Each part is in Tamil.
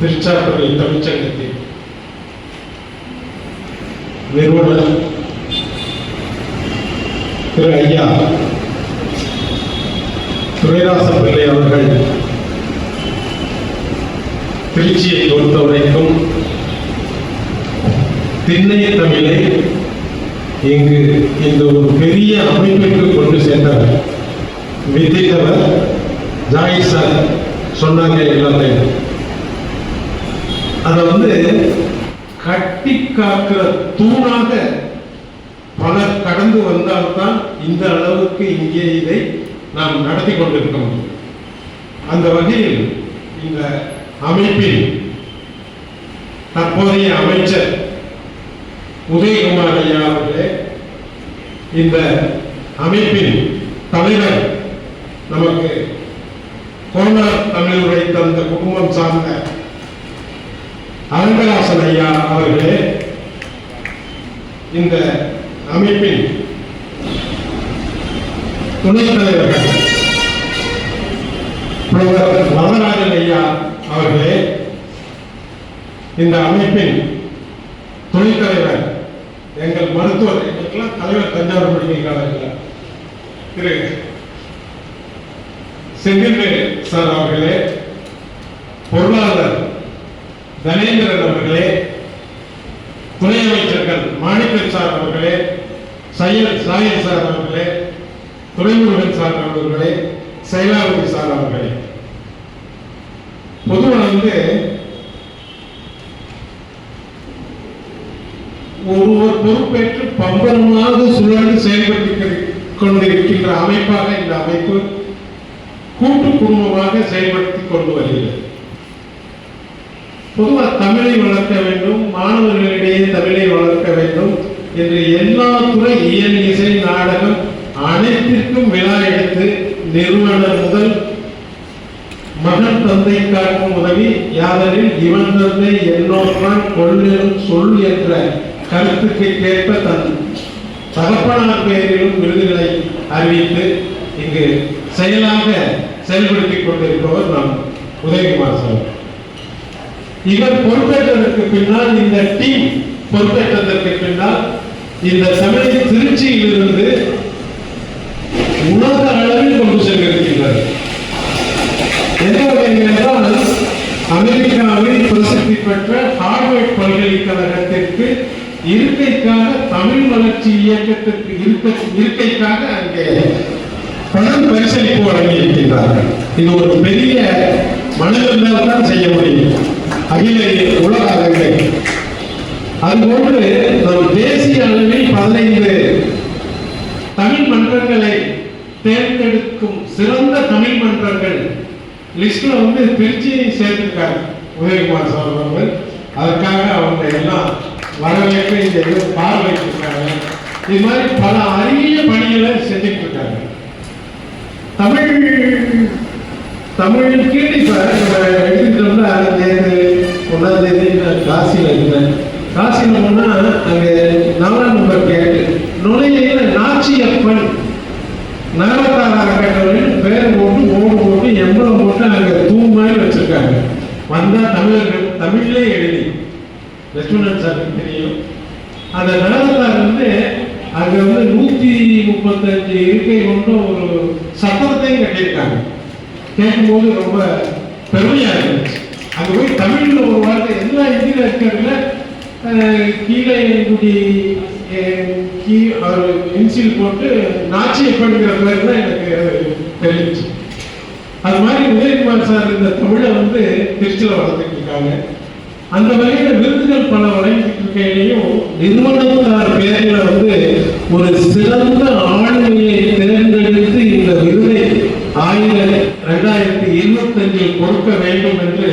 திருச்சாத்துறை தமிழ்ச்சங்கத்தின் நிறுவனர் திரு ஐயா துரைராச பிள்ளை அவர்கள் திருச்சியை பொறுத்தவரைக்கும் திண்ணை தமிழை இங்கு இந்த ஒரு பெரிய அமைப்பிற்கு கொண்டு சேர்ந்தவர் வித்திட்டவர் ஜாயிர் சார். சொன்னாங்க எல்லாத்தையும். அதை வந்து கட்டி காக்கிற தூணாக பலர் கடந்து வந்தால்தான் இந்த அளவுக்கு இங்கே இதை நாம் நடத்தி கொண்டிருக்க முடியும். அந்த வகையில் இந்த அமைப்பில் தற்போதைய அமைச்சர் உதயகுமார் ஐயா அவர்களே இந்த அமைப்பின் தலைவர் நமக்கு கோனார் தமிழ் உரைத்த அந்த குடும்பம் சார்ந்த அரங்கராசன் ஐயா அவர்களே இந்த அமைப்பின் துணைத் தலைவர்கள் புலவர் ஐயா அவர்களே இந்த அமைப்பின் துணைத் தலைவர் எங்கள் மருத்துவர் எங்களுக்கெல்லாம் தலைவர் தஞ்சாவூர் மெடிக்கல் காலேஜில் திரு செந்தில் சார் அவர்களே தனேந்திரன் அவர்களே துணை அமைச்சர்கள் மாணிக்கன் சார் அவர்களே சையத் சாயல் சார் அவர்களே துறைமுருகன் சார் அவர்களே சைலாவதி சார் அவர்களே. பொதுவாக வந்து ஒருவர் பொறுப்பேற்று பம்பரமாக சுழன்று செயல்பட்டு கொண்டிருக்கின்ற அமைப்பாக இந்த அமைப்பு கூட்டு குடும்பமாக செயல்படுத்தி கொண்டு வருகிறது. பொதுவாக தமிழை வளர்க்க வேண்டும் மாணவர்களிடையே தமிழை வளர்க்க வேண்டும் என்று எல்லா துறை இயல் இசை நாடகம் அனைத்திற்கும் விழா எடுத்து நிறுவனர் முதல் மகன் தந்தை காக்கும் உதவி யாதரில் இவன் தந்தை என்னோர்தான் கொள்ளும் சொல் என்ற கருத்துக்கு கேட்ப தன் தகப்பனார் பெயரிலும் விருதுகளை அறிவித்து இங்கு செயலாக செயல்படுத்திக் கொண்டிருப்பவர் நாம் உதயகுமார் சார். இவர் பொறுப்பேற்றதற்கு பின்னால் இந்த டீம் பொறுப்பேற்றதற்கு பின்னால் இந்த தமிழை திருச்சியிலிருந்து உலக அளவில் கொண்டு சென்றிருக்கின்றார் எந்த வகையில் என்றால் அமெரிக்காவில் பிரசித்தி பெற்ற ஹார்வர்ட் பல்கலைக்கழகத்திற்கு இருக்கைக்காக தமிழ் வளர்ச்சி இயக்கத்திற்கு இருக்க இருக்கைக்காக அங்கே பணம் பரிசளிப்பு வழங்கியிருக்கின்றார்கள் இது ஒரு பெரிய மனதில் தான் செய்ய முடியும். அகில உலக அது அதுபோன்று நம் தேசிய அளவில் பதினைந்து தமிழ் மன்றங்களை தேர்ந்தெடுக்கும் சிறந்த தமிழ் மன்றங்கள் லிஸ்ட்ல வந்து திருச்சியை சேர்த்திருக்காங்க. உதயகுமார் சார் அவர்கள். அதற்காக அவங்க எல்லாம் வரவேற்பு இந்த இது பார்வையிட்டிருக்காங்க. இது மாதிரி பல அரிய பணிகளை செஞ்சுட்டு இருக்காங்க தமிழ் தமிழுக்கு இப்ப நம்ம எழுதிட்டோம்னா நேற்று ஒன்றாம் தேதி நான் காசியில் இருந்தேன். காசியில் போனால் அங்கே நாலாம் நம்பர் கேட்டு நுழையில நாச்சியப்பன் நகரத்தார் அறக்கட்டளையில் பேர் போட்டு ஓடு போட்டு எம்பளம் போட்டு அங்கே தூ மாதிரி வந்தால் தமிழர்கள் தமிழ்லே எழுதி. லட்சுமணன் சாருக்கு தெரியும். அந்த நகரத்தார் வந்து அங்கே வந்து நூற்றி முப்பத்தஞ்சு இருக்கை கொண்ட ஒரு சத்திரத்தையும் கட்டியிருக்காங்க. கேட்கும்போது ரொம்ப பெருமையாக இருந்துச்சு. அங்க போய் தமிழ்ல ஒரு வார்த்தை எல்லா இந்தியில இருக்கிறதுல கீழே குடி கீ ஒரு இன்சில் போட்டு நாச்சியப்பன்கிற மாதிரி தான் எனக்கு தெரிஞ்சு. அது மாதிரி உதயகுமார் சார் இந்த தமிழை வந்து திருச்சியில் வளர்த்துட்டு இருக்காங்க. அந்த வகையில விருதுகள் பல வழங்கிட்டு இருக்கையிலையும் நிறுவனத்தார் பேரில் வந்து ஒரு சிறந்த ஆளுமையை தேர்ந்தெடுத்து இந்த விருதை ஆயிரம் ரெண்டாயிரத்தி இருபத்தி அஞ்சில் கொடுக்க வேண்டும் என்று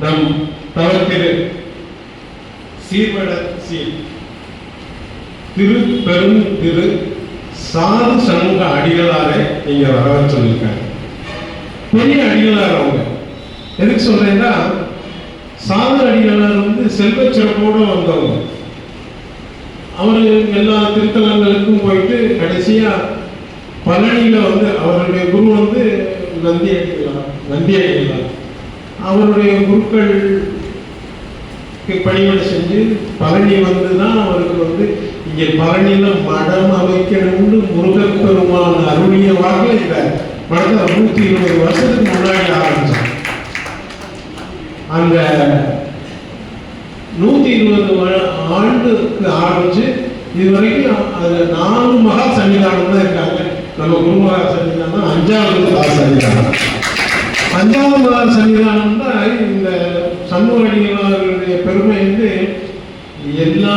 நம் தவத்திரு சீர்வட திரு பெரும் திரு சாது சமூக அடிகளாரை நீங்க வர சொல்லியிருக்காங்க. பெரிய அடிகளார் அவங்க. எதுக்கு சொல்றேன்னா சாது அடிகளார் வந்து செல்வ சிறப்போடு வந்தவங்க. அவர்கள் எல்லா திருத்தலங்களுக்கும் போயிட்டு கடைசியா பழனியில வந்து அவருடைய குரு வந்து நந்தி அடிகளார் நந்தி அடிகளார் அவருடைய குருக்கள் பணிவிடை செஞ்சு பழனி வந்து தான் அவருக்கு வந்து இங்கே பழனியில மடம் அமைக்கணும்னு முருகப்பெருமான் அருளிய வாக்கில் இந்த மடத்தை நூற்றி இருபது வருஷத்துக்கு முன்னாடி ஆரம்பிச்சார் அந்த நூற்றி இருபது ஆண்டுக்கு ஆரம்பிச்சு இது வரைக்கும் அது நாலு மகா சன்னிதானம் நம்ம குருமகா சன்னிதானம் அஞ்சாவது சன்னிதானம் அஞ்சாவது மகா சன்னிதானம் தான் இந்த சமூக அடிகளாருடைய பெருமை வந்து எல்லா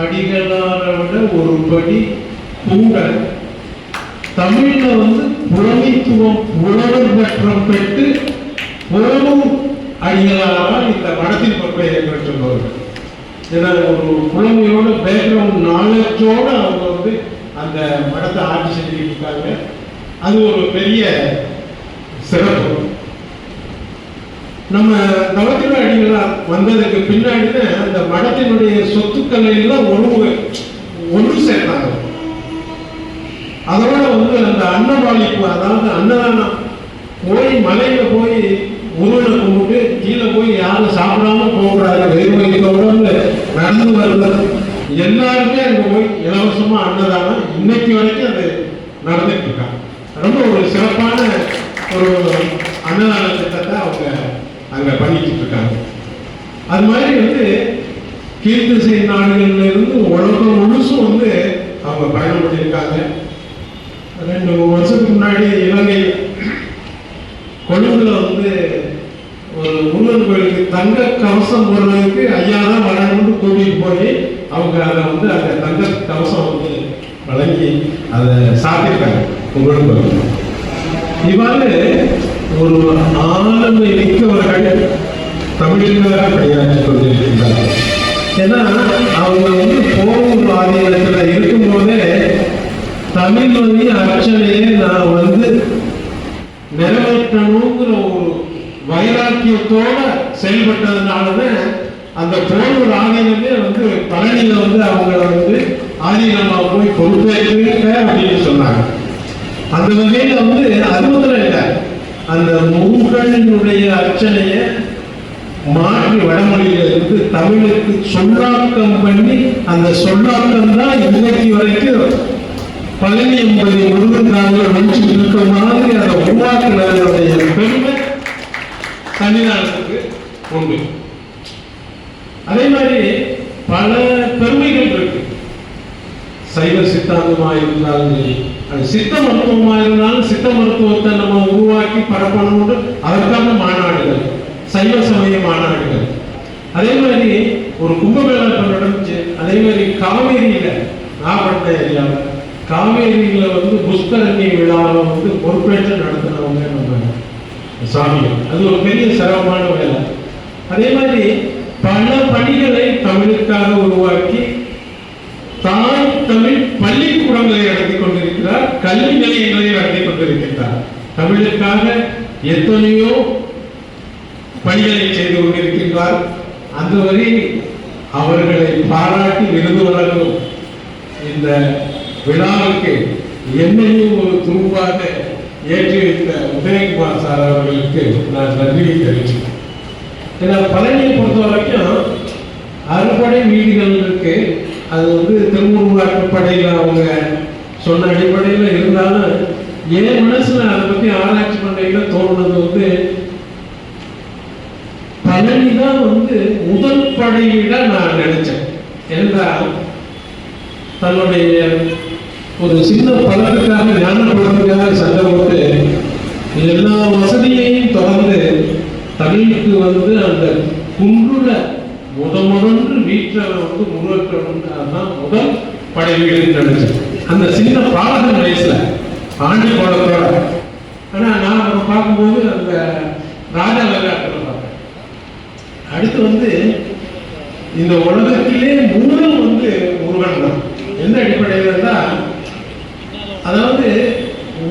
அடிகளாரை விட ஒரு படி கூட. தமிழ்ல வந்து புலமைத்துவம் புலவர் பற்றம் பெற்று போரும் அடிகளாரால் இந்த மடத்தின் பொறுப்பை ஏற்படுத்துபவர்கள் ஏன்னா ஒரு புலமையோட பேக்ரவுண்ட் நாலேஜோட அவங்க வந்து அந்த மடத்தை ஆட்சி செஞ்சுட்டு இருக்காங்க அது ஒரு பெரிய சிறப்பு. நம்ம நவத்தின அடிகளார் வந்ததுக்கு பின்னாடி அந்த மடத்தினுடைய சொத்துக்களை எல்லாம் ஒன்று ஒன்று சேர்த்தாங்க. அதோட வந்து அந்த அன்னபாளிப்பு அதாவது அன்னதானம் போய் மலையில போய் முருகனை கும்பிட்டு கீழே போய் யாரும் சாப்பிடாம போகிறாங்க வெறும் வயிற்றோட நடந்து வருவது. எல்லாருமே அங்க போய் இலவசமா அன்னதானம் இன்னைக்கு வரைக்கும் அது நடந்துட்டு இருக்காங்க ரொம்ப ஒரு சிறப்பான ஒரு அன்னதான திட்டத்தை அவங்க அங்க பண்ணிட்டு இருக்காங்க. அது மாதிரி வந்து கீழ்த்திசை நாடுகள்ல இருந்து உலகம் முழுசும் வந்து அவங்க பயணம் பண்ணியிருக்காங்க ரெண்டு மூணு வருஷத்துக்கு முன்னாடி இலங்கை கொழும்புல வந்து ஒரு முருகன் கோயிலுக்கு தங்க கவசம் போடுறதுக்கு ஐயா தான் வரணும்னு கூட்டிட்டு போய் அவங்க அதை வந்து அந்த தங்க கவசம் வந்து வழங்கி அதை சாத்திருக்காங்க. உங்களுக்கு இவ்வாறு ஒரு ஆளுமை மிக்கவர்கள் தமிழில் பணியாற்றி கொண்டிருக்கின்றார்கள். ஏன்னா அவங்க வந்து போகும் ஆதீனத்தில் இருக்கும்போதே தமிழ் வழி அர்ச்சனையை நான் வந்து நிறைவேற்றணுங்கிற ஒரு வைராக்கியத்தோட செயல்பட்டதுனாலதான் அந்த போர் ஆதீனமே வந்து பழனியில வந்து அவங்கள வந்து ஆதீனமா போய் பொறுப்பேற்றுங்க அப்படின்னு சொன்னாங்க அந்த வகையில வந்து அது மாத்திரம் இல்லை அந்த முருகனுடைய அர்ச்சனையை மாற்றி வடமொழியில இருந்து தமிழுக்கு சொல்லாக்கம் பண்ணி அந்த சொல்லாக்கம் தான் இன்னைக்கு வரைக்கும் பழனி என்பதை முருகன் நாங்கள் நினைச்சிட்டு இருக்க மாதிரி அதை உருவாக்குனதனுடைய பெருமை சன்னிதானத்துக்கு உண்டு. அதே மாதிரி பல பெருமைகள் இருக்கு. சைவ சித்தாந்தமா இருந்தாலும் சரி அது சித்த மருத்துவமா இருந்தாலும் சித்த மருத்துவத்தை நம்ம உருவாக்கி பரப்பணும்னு அதற்கான மாநாடுகள் சைவ சமய மாநாடுகள். அதே மாதிரி ஒரு கும்பமேளா நடந்துச்சு. அதே மாதிரி காவேரியில நாகப்பட்டினம் ஏரியாவில் காவேரியில வந்து புஷ்கரணி விழாவை வந்து பொறுப்பேற்று நடத்தினவங்க சாமியம் அது ஒரு பெரிய சிரமமான வேலை. அதே மாதிரி பல பணிகளை தமிழுக்காக உருவாக்கி தாய் தமிழ் பள்ளிக்கூடங்களை நடத்தி கொண்டிருக்கிறார் கல்வி நிலையங்களை நடத்தி கொண்டிருக்கின்றார். தமிழுக்காக எத்தனையோ பணிகளை செய்து கொண்டிருக்கின்றார். அந்த வரை அவர்களை பாராட்டி விருது வழங்கும் இந்த விழாவுக்கு என்னையும் ஒரு துருவாக ஏற்றி வைத்த உதயகுமார் சார் அவர்களுக்கு நான் நன்றியை தெரிவிக்கிறேன். ஏன்னா பழனியை பொறுத்த வரைக்கும் அறுபடை வீடுகள் இருக்கு. அது வந்து திருமுருகாற்றுப்படையில் அவங்க சொன்ன அடிப்படையில் இருந்தாலும் என் மனசுல அதை பத்தி ஆராய்ச்சி பண்ணையில் தோணுனது வந்து பழனி தான் வந்து முதல் படையிட நான் நினைச்சேன். என்றால் தன்னுடைய ஒரு சின்ன பலத்துக்காக ஞானப்படுறதுக்காக சண்டை போட்டு எல்லா வசதியையும் தொடர்ந்து தமிழுக்கு வந்து அந்த குன்றுல முத முதன்று வீட்டில் வந்து முருகக்கணும் அதுதான் முதல் படை வீடுன்னு நினைச்சேன் அந்த சின்ன பாலகன் வயசுல ஆண்டி பாலத்தோட. ஆனா நான் அவரை பார்க்கும்போது அந்த ராஜா விளையாட்டுல பார்த்தேன். அடுத்து வந்து இந்த உலகத்திலே மூலம் வந்து முருகன் தான். எந்த அடிப்படையில் தான் அதாவது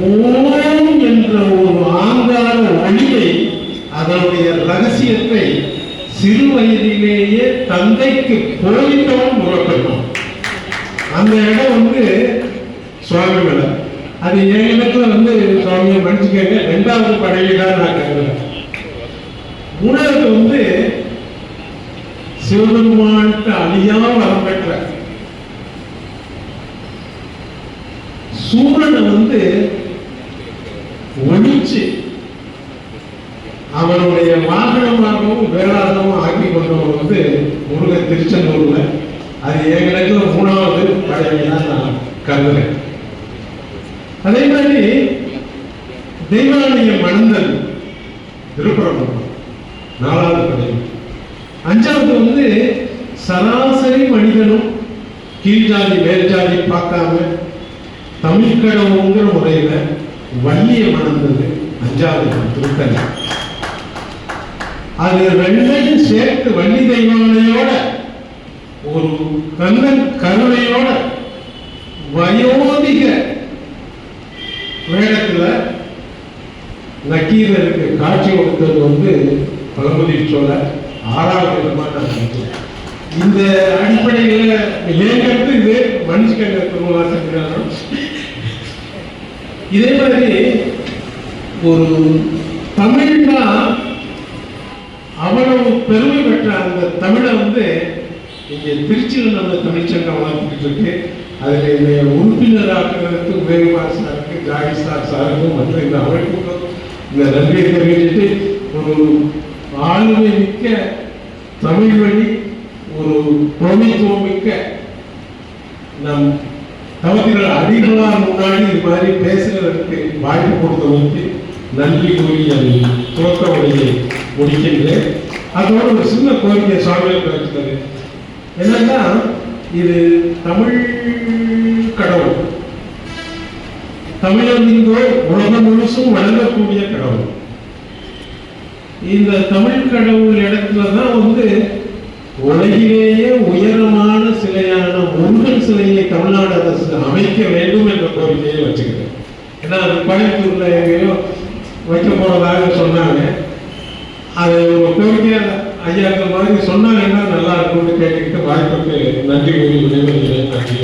ஓம் என்ற ஒரு ஆங்கார ஒளியை அதனுடைய ரகசியத்தை சிறு வயதிலேயே தந்தைக்கு போதித்தவன் முருகப்பெருமான் அந்த இடம் வந்து சுவாமி மலை. அது என் இடத்துல வந்து சுவாமியை மன்னிச்சுக்கங்க. ரெண்டாவது படையில நான் கருதுறேன். மூணாவது வந்து சிவபெருமான்கிட்ட அழியாமல் வரம் பெற்ற சூரனை வந்து ஒழிச்சு அவனுடைய வாகனமாகவும் வேளாணமும் ஆக்கி கொண்டவன் வந்து முருகன் திருச்செந்தூர்ல. அது எங்களுக்கு மூணாவது படையா நான் கருதுறேன். அதே மாதிரி தெய்வாலய மன்னன் திருப்பரங்குன்றம் நாலாவது படை அஞ்சாவது வந்து சராசரி மனிதனும் கீழ்ஜாதி மேல்ஜாதி மேல் பார்க்காம தமிழ் கடவுங்கிற முறையில வள்ளியை மணந்தது அஞ்சாவது திருத்தணி அது ரெண்டையும் சேர்த்து வள்ளி தெய்வங்களையோட ஒரு கண்ணன் கருணையோட வயோதிக வேடத்துல நக்கீரருக்கு காட்சி கொடுத்தது வந்து பழமுதி சோழ ஆறாவது விதமாக நான் இந்த அடிப்படையில் ஏங்கிறது இது மனுஷங்க திருமணம் இதே மாதிரி ஒரு தமிழ்னா அவ்வளவு பெருமை பெற்ற அந்த தமிழை வந்து இங்கே திருச்சியில் நம்ம தமிழ்ச்சங்கம் வளர்த்துக்கிட்டு இருக்கு. அதில் என்னை உறுப்பினராக்குறதுக்கு உதயகுமார் சாருக்கு ஜாகி சார் சாருக்கும் மற்ற இந்த அமைப்புக்கும் இந்த நன்றியை தெரிவிச்சுட்டு ஒரு ஆளுமை மிக்க தமிழ் வழி ஒரு பிரமித்துவம் மிக்க நம் தவத்தினர் அதிகமாக முன்னாடி இது மாதிரி பேசுறதற்கு வாய்ப்பு கொடுத்தவங்களுக்கு நன்றி கூறி அதை துவக்க உரையை முடிக்கின்றேன். அதோட ஒரு சின்ன கோரிக்கை சுவாமிகள் வச்சுக்கிறது என்னன்னா இது தமிழ் கடவுள். தமிழர் இங்கோ உலகம் முழுசும் வழங்கக்கூடிய கடவுள். இந்த தமிழ் கடவுள் இடத்துல தான் வந்து உலகிலேயே உயரமான சிலையான முருகன் சிலையை தமிழ்நாடு அரசு அமைக்க வேண்டும் என்ற கோரிக்கையை வச்சுக்கிறேன் ஏன்னா அது கோயம்புத்தூர்ல எங்கேயோ வைக்க போறதாக சொன்னாங்க. அது ஒரு கோரிக்கையா ஐயாக்கள் மாதிரி சொன்னாங்கன்னா நல்லா இருக்கும்னு கேட்டுக்கிட்டு வாய்ப்புக்கு நன்றி கூறி விடைபெறுகிறேன். நன்றி.